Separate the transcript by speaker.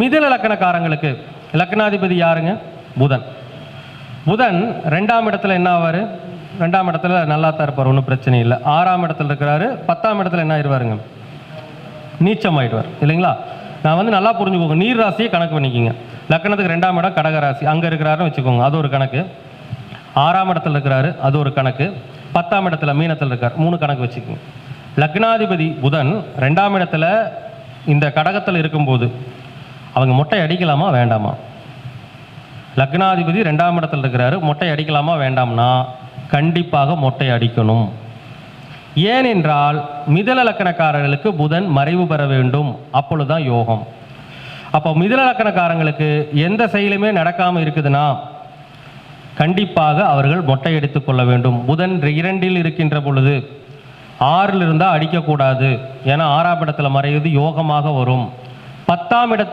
Speaker 1: மிதுன லக்கணக்காரங்களுக்கு லக்னாதிபதி யாருங்க? புதன். புதன் ரெண்டாம் இடத்துல என்ன ஆவார்? ரெண்டாம் இடத்துல நல்லா தான் இருப்பார் ஒன்றும் பிரச்சனை இல்லை. ஆறாம் இடத்துல இருக்கிறாரு பத்தாம் இடத்துல என்ன ஆயிடுவாருங்க? நீச்சம் ஆயிடுவார் இல்லைங்களா? நான் வந்து நல்லா புரிஞ்சுக்கோங்க நீர் ராசியை கணக்கு பண்ணிக்கிங்க. லக்கணத்துக்கு ரெண்டாம் இடம் கடகராசி அங்கே இருக்கிறாருன்னு வச்சுக்கோங்க அது ஒரு கணக்கு. ஆறாம் இடத்துல இருக்கிறாரு அது ஒரு கணக்கு. பத்தாம் இடத்துல மீனத்தில் இருக்கார் மூணு கணக்கு வச்சுக்கோங்க. லக்னாதிபதி புதன் ரெண்டாம் இடத்துல இந்த கடகத்தில் இருக்கும்போது அவங்க மொட்டை அடிக்கலாமா வேண்டாமா? லக்னாதிபதி ரெண்டாம் இடத்துல இருக்கிறாரு. மொட்டை அடிக்கலாமா வேண்டாம்னா கண்டிப்பாக மொட்டை அடிக்கணும். ஏனென்றால் மிதல லக்கணக்காரர்களுக்கு புதன் மறைவு பெற வேண்டும். அப்பொழுதுதான் யோகம். அப்போ மிதல லக்கணக்காரங்களுக்கு எந்த செயலுமே நடக்காமல் இருக்குதுன்னா கண்டிப்பாக அவர்கள் மொட்டை அடித்து கொள்ள வேண்டும். புதன் இரண்டில் இருக்கின்ற பொழுது ஆறில் இருந்தால் அடிக்கக்கூடாது. ஏன்னா ஆறாம் இடத்துல மறைவது யோகமாக வரும். பத்தாம் இடத்து